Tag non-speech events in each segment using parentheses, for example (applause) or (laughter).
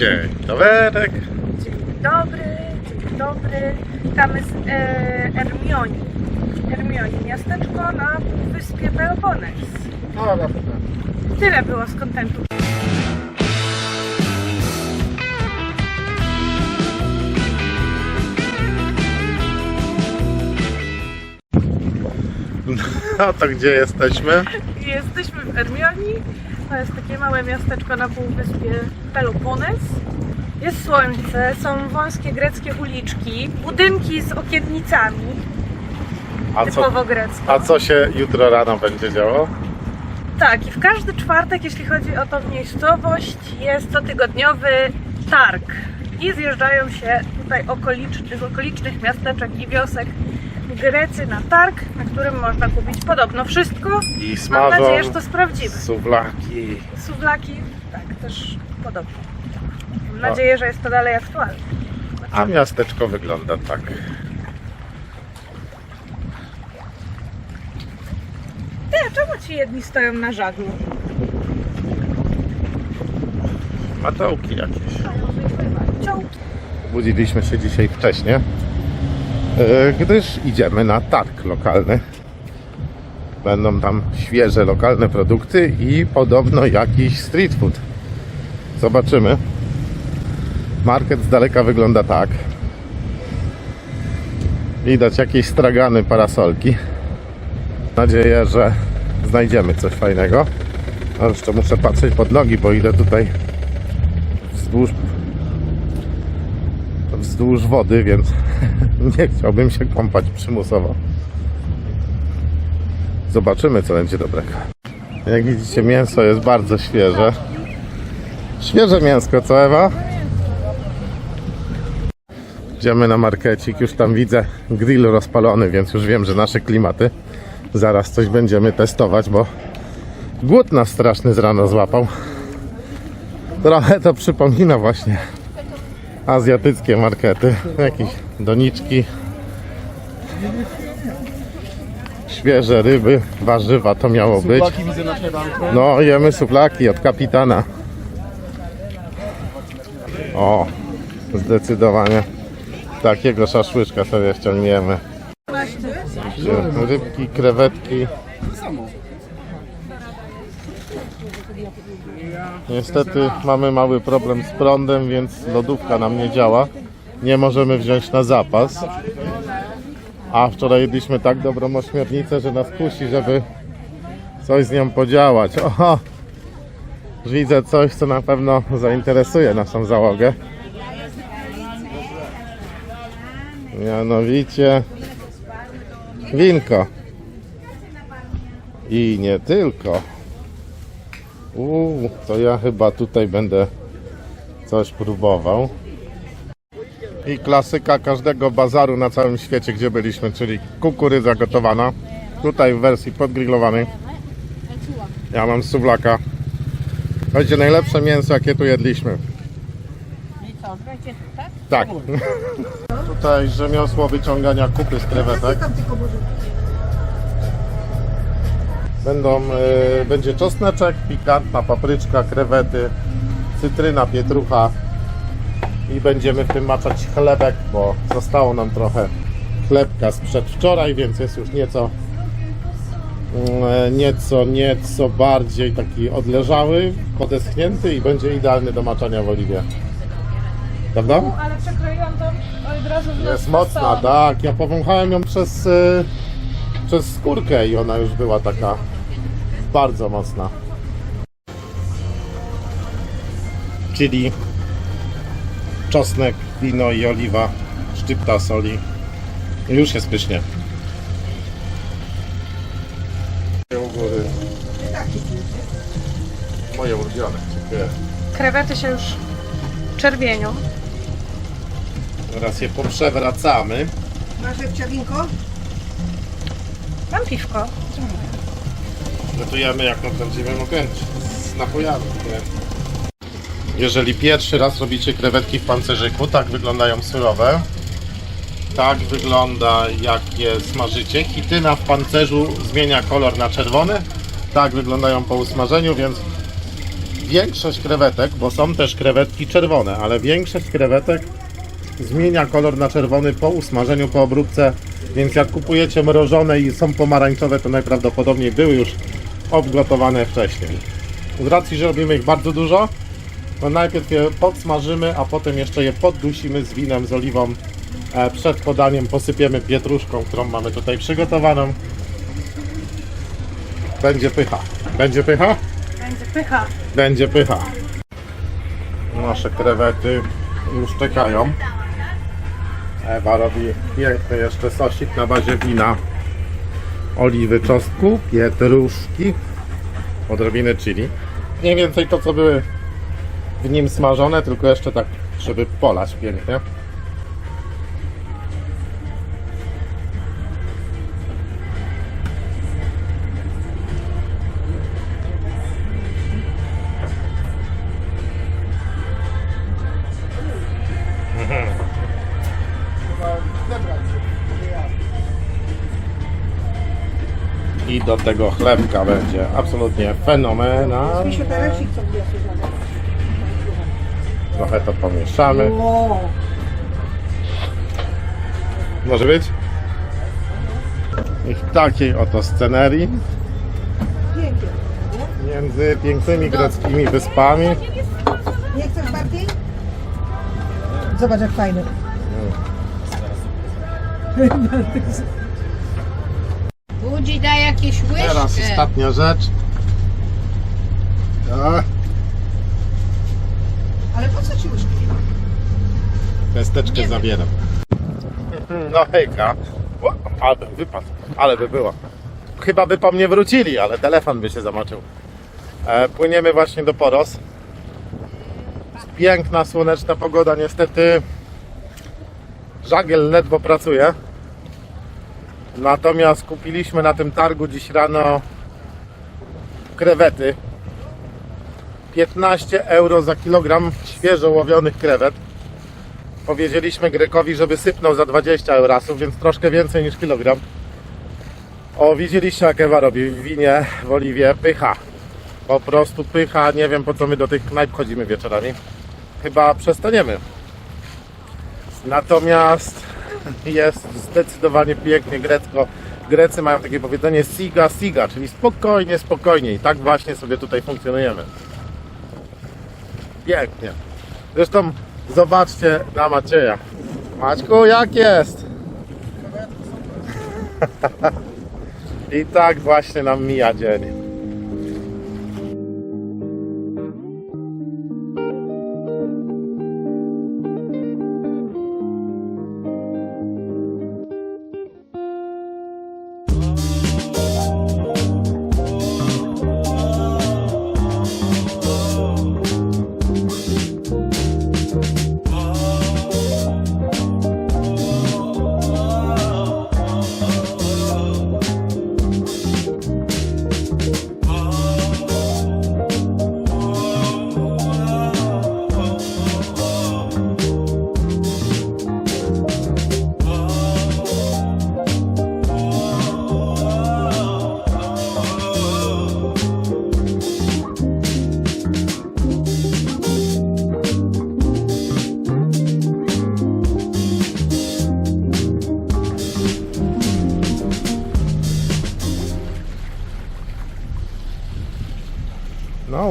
Dzień doberek. Dzień dobry, dzień dobry. Witamy z e, Ermionii. Ermionii, miasteczko na wyspie Pelopones. No, no, Tyle było z kontentu. No to gdzie jesteśmy? Jesteśmy w Ermionii. To jest takie małe miasteczko na półwyspie Pelopones. Jest słońce, są wąskie greckie uliczki, budynki z okiennicami, A co, typowo greckie. a co się jutro rano będzie działo? Tak, i w każdy czwartek, jeśli chodzi o tą miejscowość, jest cotygodniowy targ. I zjeżdżają się tutaj okolicz, z okolicznych miasteczek i wiosek Grecy na targ, na którym można kupić podobno wszystko. I Mam smażą nadzieję, że to sprawdzimy. suwlaki. Suwlaki, tak, też podobno. Mam nadzieję, że jest to dalej aktualne. A miasteczko wygląda tak. Ty, a czemu ci jedni stoją na żaglu? Matołki jakieś. Ciołki. Budziliśmy się dzisiaj wcześnie, e, gdyż idziemy na targ lokalny. Będą tam świeże lokalne produkty i podobno jakiś street food. Zobaczymy. Market z daleka wygląda tak. Widać jakieś stragany, parasolki. Mam nadzieję, że znajdziemy coś fajnego. A jeszcze muszę patrzeć pod nogi, bo idę tutaj wzdłuż wzdłuż wody, więc (laughs) nie chciałbym się kąpać przymusowo. Zobaczymy, co będzie dobrego. Jak widzicie, mięso jest bardzo świeże. Świeże mięsko, co Ewa? Idziemy na markecik, już tam widzę grill rozpalony, więc już wiem, że nasze klimaty. Zaraz coś będziemy testować, bo głód nas straszny z rana złapał. Trochę to przypomina właśnie azjatyckie markety. Jakieś doniczki. Świeże ryby, warzywa to miało być. No, jemy suflaki od kapitana. O, zdecydowanie. Takiego szaszłyczka sobie ściągniemy. Rybki, krewetki. Niestety mamy mały problem z prądem, więc lodówka nam nie działa. Nie możemy wziąć na zapas. A wczoraj jedliśmy tak dobrą ośmiornicę, że nas kusi, żeby coś z nią podziałać. (laughs) Oho! Widzę coś, co na pewno zainteresuje naszą załogę. Mianowicie winko. I nie tylko. Uuu, to ja chyba tutaj będę coś próbował. I klasyka każdego bazaru na całym świecie, gdzie byliśmy, czyli kukurydza gotowana. Tutaj w wersji podgrillowanej. Ja mam suwlaka. Będzie najlepsze mięso, jakie tu jedliśmy. Tak. (laughs) Tutaj rzemiosło wyciągania kupy z krewetek. Będą, y, będzie czosneczek, pikantna papryczka, krewety, cytryna, pietrucha i będziemy w tym maczać chlebek, bo zostało nam trochę chlebka sprzed wczoraj, więc jest już nieco mm, nieco, nieco bardziej taki odleżały, podeschnięty i będzie idealny do maczania w oliwie. Prawda? Ale przekroiłam to od razu w Jest mocna, tak. Ja powąchałem ją przez, y, przez skórkę i ona już była taka bardzo mocna. Czyli czosnek, wino i oliwa, szczypta soli. I już jest pysznie. U góry. Moje ulubione. Dziękuję. Krewety się już czerwienią. Teraz je poprzewracamy. Masz lepciawinko? Mam piwko. Gotujemy jak prawdziwym okręcie z napojami. Jeżeli pierwszy raz robicie krewetki w pancerzyku, tak wyglądają surowe. Tak wygląda jak je smażycie. Chityna w pancerzu zmienia kolor na czerwony. Tak wyglądają po usmażeniu, więc większość krewetek, bo są też krewetki czerwone, ale większość krewetek zmienia kolor na czerwony po usmażeniu, po obróbce, więc jak kupujecie mrożone i są pomarańczowe, to najprawdopodobniej były już obgotowane wcześniej. Z racji, że robimy ich bardzo dużo, to najpierw je podsmażymy, a potem jeszcze je poddusimy z winem, z oliwą. E, Przed podaniem posypiemy pietruszką, którą mamy tutaj przygotowaną. Będzie pycha. Będzie pycha? Będzie pycha. Będzie pycha. Nasze krewety już czekają. Ewa robi piękny jeszcze sosik na bazie wina, oliwy, czosnku, pietruszki, odrobiny chili. Mniej więcej to, co były w nim smażone, tylko jeszcze tak, żeby polać pięknie. Do tego chlebka będzie absolutnie fenomenalny. Trochę to pomieszamy. Może być? I w takiej oto scenerii między pięknymi greckimi wyspami Nie chcesz bardziej? Zobacz jak fajny. (laughs) Jakieś łyżki. Teraz ostatnia rzecz. A, Ale po co ci łyżki? Testeczkę zabieram. (laughs) No hejka. O, Ale bym wypadł. Ale by było. Chyba by po mnie wrócili, ale telefon by się zamoczył. E, płyniemy właśnie do Poros. Piękna, słoneczna pogoda. Niestety żagiel ledwo pracuje. Natomiast kupiliśmy na tym targu dziś rano krewety. 15 euro za kilogram świeżo łowionych krewet. Powiedzieliśmy Grekowi, żeby sypnął za 20 eurasów, więc troszkę więcej niż kilogram. O, widzieliście jak Ewa robi w winie, w oliwie, pycha. Po prostu pycha, nie wiem po co my do tych knajp chodzimy wieczorami. Chyba przestaniemy. Natomiast jest zdecydowanie pięknie grecko. Grecy mają takie powiedzenie siga siga, czyli spokojnie, spokojnie. I tak właśnie sobie tutaj funkcjonujemy. Pięknie. Zresztą zobaczcie na Macieja. Maćku, jak jest? (laughs) I tak właśnie nam mija dzień.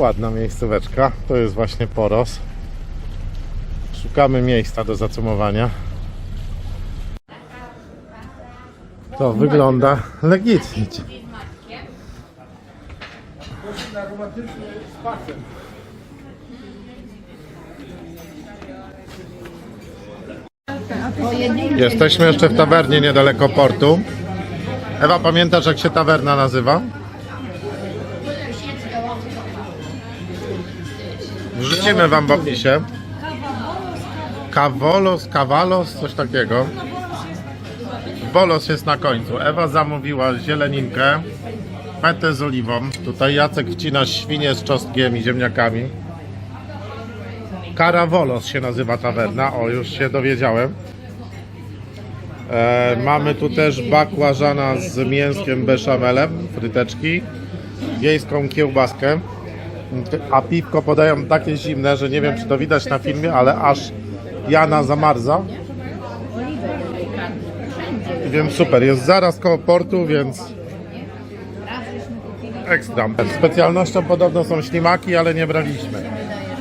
Ładna miejscóweczka. To jest właśnie Poros. Szukamy miejsca do zacumowania. To wygląda legitnie. Jesteśmy jeszcze w tawernie niedaleko portu. Ewa, pamiętasz jak się tawerna nazywa? Wrzucimy wam w opisie. Kawolos, kawalos, coś takiego. Bolos jest na końcu. Ewa zamówiła zieleninkę, petę z oliwą. Tutaj Jacek wcina świnie z czosnkiem i ziemniakami. Karawolos się nazywa tawerna. O, już się dowiedziałem. E, mamy tu też bakłażana z mięskiem beszamelem, fryteczki, wiejską kiełbaskę. A piwko podają takie zimne, że nie wiem czy to widać na filmie, ale aż Jana zamarza. Wiem, super, jest zaraz koło portu, więc ekstra. Specjalnością podobno są ślimaki, ale nie braliśmy.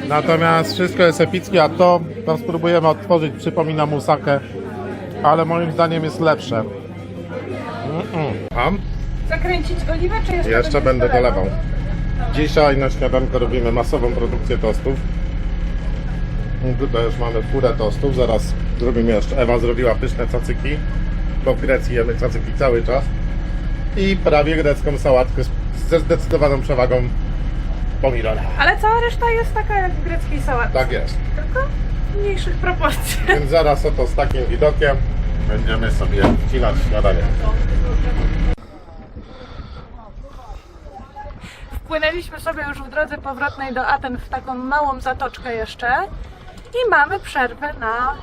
Natomiast wszystko jest epickie, a to, to spróbujemy otworzyć, przypomina musakę, ale moim zdaniem jest lepsze. Mm-mm. Mam? Zakręcić oliwę, czy jeszcze, Jeszcze będę dolewał. Dzisiaj na śniadanko robimy masową produkcję tostów. Tutaj już mamy furę tostów, zaraz zrobimy jeszcze. Ewa zrobiła pyszne cacyki, bo w Grecji jemy cacyki cały czas. I prawie grecką sałatkę ze zdecydowaną przewagą pomidora. Ale cała reszta jest taka jak w greckiej sałatce, Tak jest. tylko w mniejszych proporcjach. Więc zaraz oto z takim widokiem będziemy sobie wcinać śniadanie. Wpłynęliśmy sobie już w drodze powrotnej do Aten w taką małą zatoczkę jeszcze i mamy przerwę na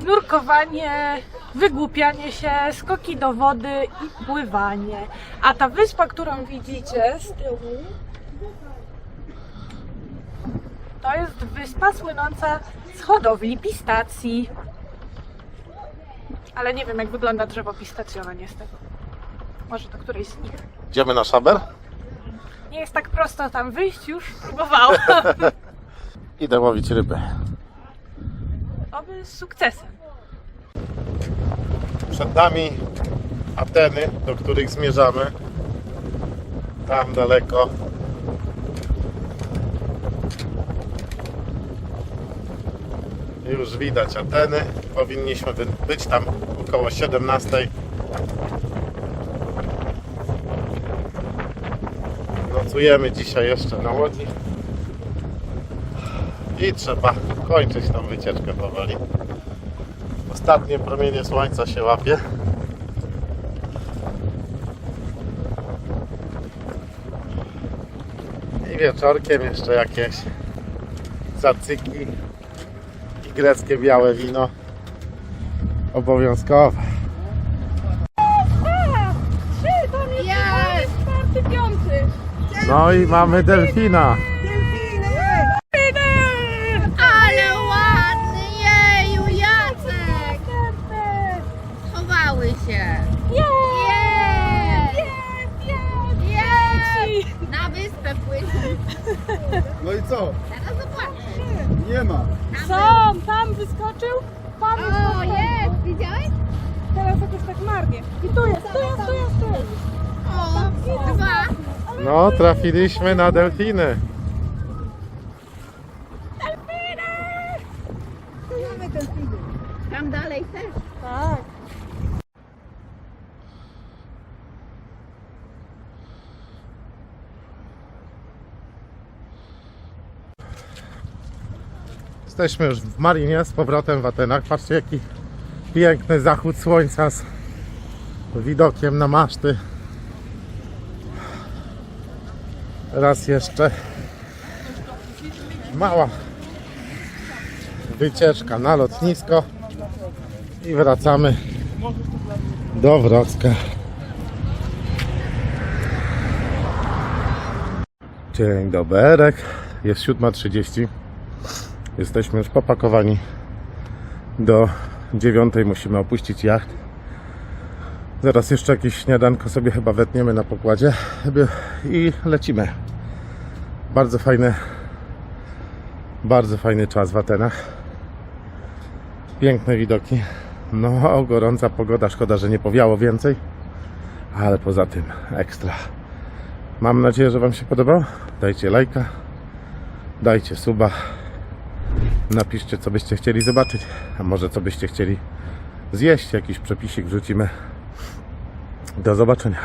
nurkowanie, wygłupianie się, skoki do wody i pływanie. A ta wyspa, którą widzicie z tyłu, to jest wyspa słynąca z hodowli pistacji. Ale nie wiem, jak wygląda drzewo pistacjowe niestety. Może to któreś z nich. Idziemy na szaber? Nie jest tak prosto tam wyjść, już próbowałam. (laughs) Idę łowić ryby. Oby z sukcesem. Przed nami Ateny, do których zmierzamy. Tam daleko. Już widać Ateny. Powinniśmy być tam około 17. Nocujemy dzisiaj jeszcze na łodzi. I trzeba kończyć tą wycieczkę powoli. Ostatnie promienie słońca się łapie. I wieczorkiem jeszcze jakieś zacyki i greckie białe wino. Obowiązkowe. No i mamy delfina. Ale ładny, jeju, Jacek! Chowały się. Jest! Jest! Na wyspę płyną. No i co? Teraz zobaczę. Nie ma. Są, tam wyskoczył. Tam O, wyskoczył. jest! Widziałeś? Teraz jakoś tak marnie. I tu jest, tu jest, tu jest, tu jest. O, dwa. No, trafiliśmy na delfiny. Mamy film. Tam dalej też. Tak. Jesteśmy już w Marinie z powrotem w Atenach. Patrzcie jaki piękny zachód słońca z widokiem na maszty. Raz jeszcze mała wycieczka na lotnisko i wracamy do Wrocka. Dzień dobry. Jest 7.30. Jesteśmy już popakowani. Do dziewiątej musimy opuścić jacht. Zaraz jeszcze jakieś śniadanko sobie chyba wetniemy na pokładzie i lecimy. Bardzo fajny, bardzo fajny czas w Atenach. Piękne widoki. No, gorąca pogoda. Szkoda, że nie powiało więcej, ale poza tym ekstra. Mam nadzieję, że Wam się podobało. Dajcie lajka, dajcie suba. Napiszcie, co byście chcieli zobaczyć, a może co byście chcieli zjeść. Jakiś przepisik wrzucimy. Do zobaczenia.